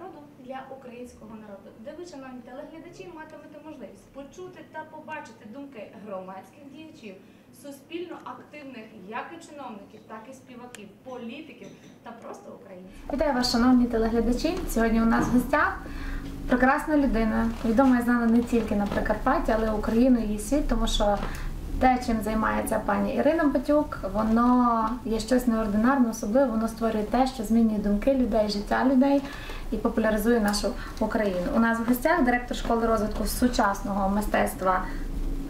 народу для українського народу, де ви, шановні телеглядачі, матимете можливість почути та побачити думки громадських діячів, суспільно активних як і чиновників, так і співаків, політиків та просто українців. Вітаю вас, шановні телеглядачі. Сьогодні у нас в гостях прекрасна людина, відома і знана не тільки на Прикарпатті, але Україну і світ, тому що те, чим займається пані Ірина Батюк, воно є щось неординарне, особливе, воно створює те, що змінює думки людей, життя людей і популяризує нашу Україну. У нас в гостях директор школи розвитку сучасного мистецтва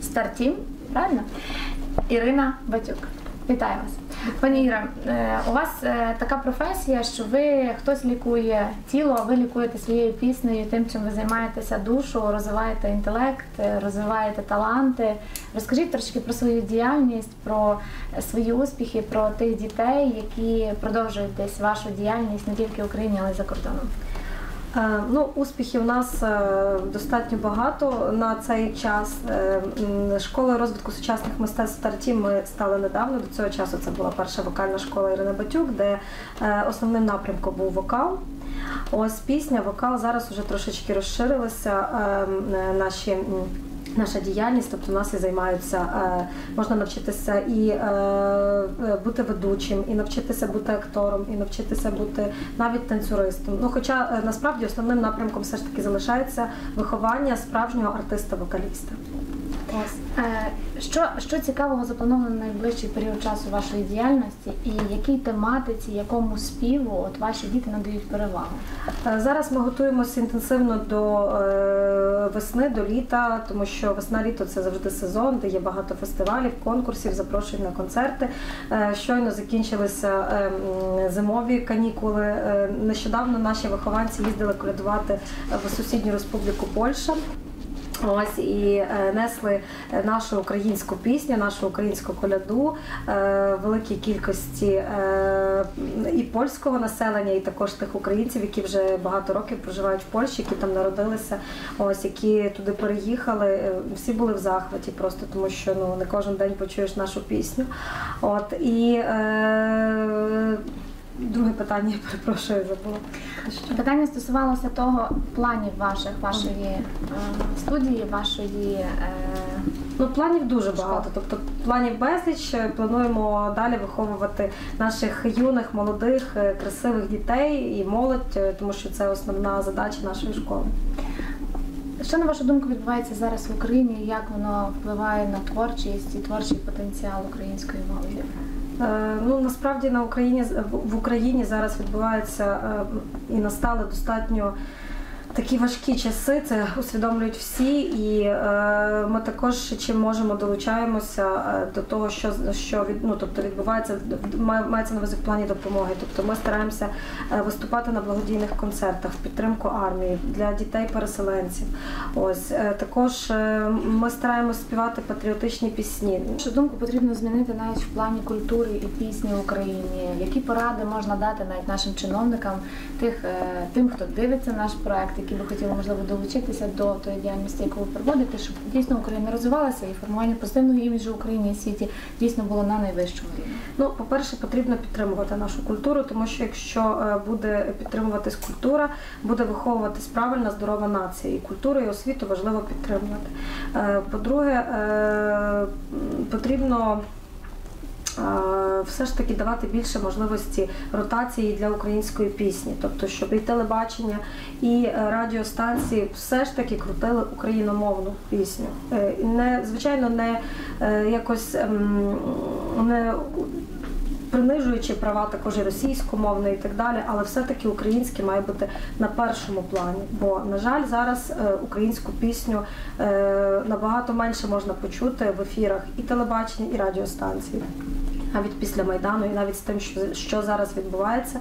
Стартім, правильно? Ірина Батюк. Вітаю вас. Пані Іра, е, у вас е, така професія, що ви хтось лікує тіло, а ви лікуєте своєю піснею, тим, чим ви займаєтеся душу, розвиваєте інтелект, е, розвиваєте таланти. Розкажіть трошки про свою діяльність, про свої успіхи, про тих дітей, які продовжують десь вашу діяльність не тільки в Україні, але й за кордоном. Е, Ну, успіхів у нас е, достатньо багато на цей час. Е, Школою розвитку сучасних мистецтв старті ми стали недавно. До цього часу це була перша вокальна школа Ірина Батюк, де основним напрямком був вокал. Ось пісня, вокал зараз вже трошечки розширилися е, м, е, наші. Наша діяльність, тобто у нас і займаються, е, можна навчитися і е, е, бути ведучим, і навчитися бути актором, і навчитися бути навіть танцюристом. Ну, хоча насправді основним напрямком все ж таки залишається виховання справжнього артиста-вокаліста. Що, що цікавого заплановано на найближчий період часу вашої діяльності, і якій тематиці, якому співу от ваші діти надають перевагу? Зараз ми готуємося інтенсивно до весни, до літа, тому що весна-літо це завжди сезон, де є багато фестивалів, конкурсів, запрошень на концерти. Е, Щойно закінчилися е, зимові канікули. Е, Нещодавно наші вихованці їздили колядувати в сусідню республіку Польща. Ось і е, несли нашу українську пісню, нашу українську коляду е, великій кількості е, і польського населення, і також тих українців, які вже багато років проживають в Польщі, які там народилися, ось які туди переїхали. Е, Всі були в захваті, просто тому що ну не кожен день почуєш нашу пісню. От і е, друге питання, я перепрошую, забула. Питання стосувалося того планів ваших, вашої е, студії, вашої е, Ну, планів дуже багато. Тобто планів безліч. Плануємо далі виховувати наших юних, молодих, е, красивих дітей і молодь, е, тому що це основна задача нашої школи. що на вашу думку відбувається зараз в Україні, і як воно впливає на творчість і творчий потенціал української молоді? Е, Ну насправді на Україні в Україні зараз відбувається е, і настали достатньо. Такі важкі часи, це усвідомлюють всі, і е, ми також чим можемо долучаємося е, до того, що що від ну тобто відбувається має- мається на увазі в плані допомоги. Тобто ми стараємося е, виступати на благодійних концертах в підтримку армії для дітей-переселенців. Ось е, також е, ми стараємося співати патріотичні пісні. Вашу думку потрібно змінити навіть в плані культури і пісні в Україні. Які поради можна дати навіть нашим чиновникам, тих е, тим, хто дивиться наш проект, які би хотіли можливо долучитися до тої діяльності, яку ви проводите, щоб дійсно Україна розвивалася і формування позитивного іміджу України і світі дійсно було на найвищому рівні. Ну, по-перше, потрібно підтримувати нашу культуру, тому що якщо е, буде підтримуватись культура, буде виховуватись правильна здорова нація. І культуру і освіту важливо підтримувати. Е, По-друге, е, потрібно. Все ж таки давати більше можливості ротації для української пісні, тобто, щоб і телебачення, і е, радіостанції все ж таки крутили україномовну пісню. Е, Не звичайно, не е, якось ем, не принижуючи права також і російськомовної і так далі, але все-таки українське має бути на першому плані. Бо, на жаль, зараз українську пісню набагато менше можна почути в ефірах і телебачення, і радіостанції. Навіть після майдану, і навіть з тим, що, що зараз відбувається,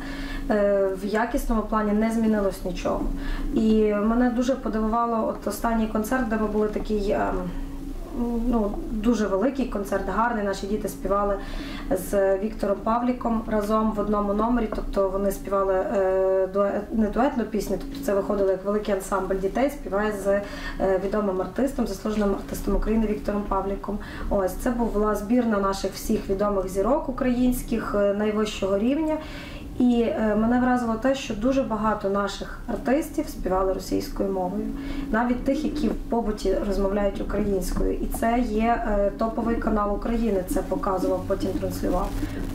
е, в якісному плані не змінилось нічого. І мене дуже подивувало от останній концерт, де ми були такий. Ну, дуже великий концерт, гарний. Наші діти співали з Віктором Павліком разом в одному номері. Тобто вони співали е, дует, не дуетну пісню, тобто це виходило як великий ансамбль дітей, співає з е, відомим артистом, заслуженим артистом України Віктором Павліком. Ось це була збірна наших всіх відомих зірок українських е, найвищого рівня. І е, мене вразило те, що дуже багато наших артистів співали російською мовою, навіть тих, які в побуті розмовляють українською. І це є е, топовий канал України. Це показував, потім транслював.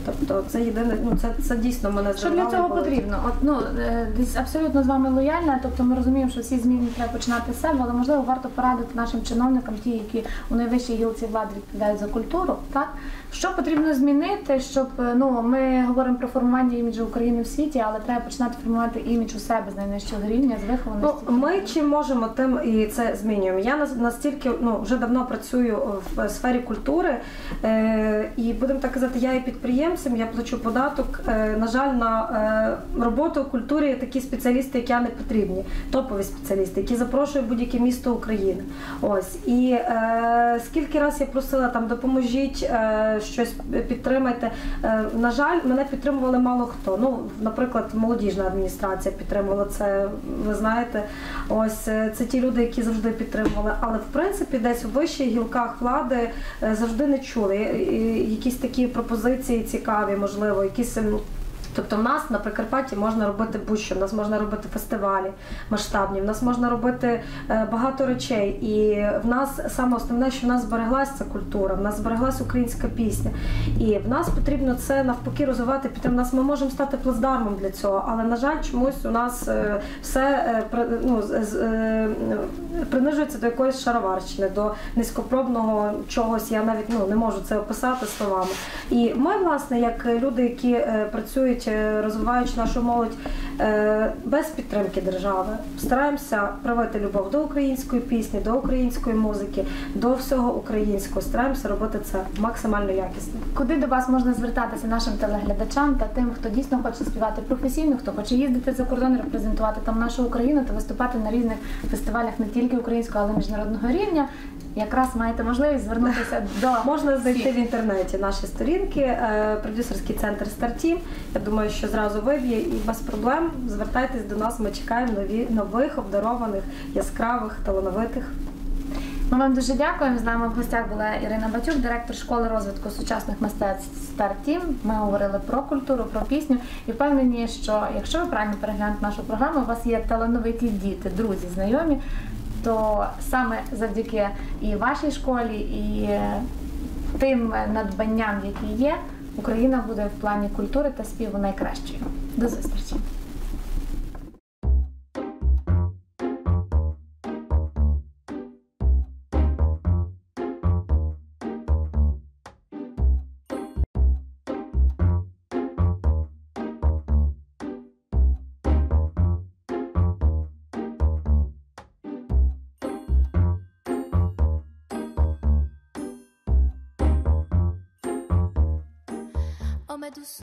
Тобто, це єдине, ну це, це дійсно мене Що для цього потрібно? От ну е, десь абсолютно з вами лояльна. Тобто ми розуміємо, що всі зміни треба починати з себе, але можливо варто порадити нашим чиновникам, ті, які у найвищій гілці влади відповідають за культуру, так що потрібно змінити, щоб ну ми говоримо про формування іміджу України в світі, але треба починати формувати імідж у себе з найнижчого рівня, з вихованості. Ну, ми чим можемо, тим і це змінюємо. Я настільки ну, вже давно працюю в сфері культури, е, і будемо так казати, я є підприємцем, я плачу податок. Е, на жаль, на е, роботу у культурі є такі спеціалісти, як я не потрібні, топові спеціалісти, які запрошують будь-яке місто України. Ось і е, скільки раз я просила там допоможіть е, щось підтримайте. Е, на жаль, мене підтримували мало хто. Ну, наприклад, молодіжна адміністрація підтримувала це. Ви знаєте, ось е, це ті люди, які завжди підтримували. Але в принципі, десь у вищих гілках влади е, завжди не чули. І Якісь такі пропозиції цікаві, можливо, якісь. Тобто в нас на Прикарпатті можна робити будь-що, в нас можна робити фестивалі масштабні, в нас можна робити е, багато речей. І в нас саме основне, що в нас збереглася ця культура, в нас збереглася українська пісня. І в нас потрібно це навпаки розвивати. Під нас ми можемо стати плацдармом для цього, але на жаль, чомусь у нас е, все е, ну, принижується до якоїсь шароварщини, до низькопробного чогось. Я навіть ну не можу це описати словами. І ми, власне, як люди, які працюють, е, розвиваючи нашу молодь е, без підтримки держави, стараємося привити любов до української пісні, до української музики, до всього українського. Стараємося робити це максимально якісно. Куди до вас можна звертатися нашим телеглядачам та тим, хто дійсно хоче співати професійно, хто хоче їздити за кордон, репрезентувати там нашу Україну та виступати на різних фестивалях не тільки українського, але й міжнародного рівня. Якраз маєте можливість звернутися до Можна знайти в інтернеті наші сторінки, е, продюсерський центр Стартім. Я думаю, що зразу виб'є і без проблем звертайтесь до нас. Ми чекаємо нові нових, обдарованих, яскравих, талановитих. Ми вам дуже дякуємо. З нами в гостях була Ірина Батюк, директор школи розвитку сучасних мистецтв Стартім. Ми говорили про культуру, про пісню і впевнені, що якщо ви правильно переглянете нашу програму, у вас є талановиті діти, друзі, знайомі, то саме завдяки і вашій школі, і тим надбанням, які є, Україна буде в плані культури та співу найкращою. До зустрічі! Oh, Homem dos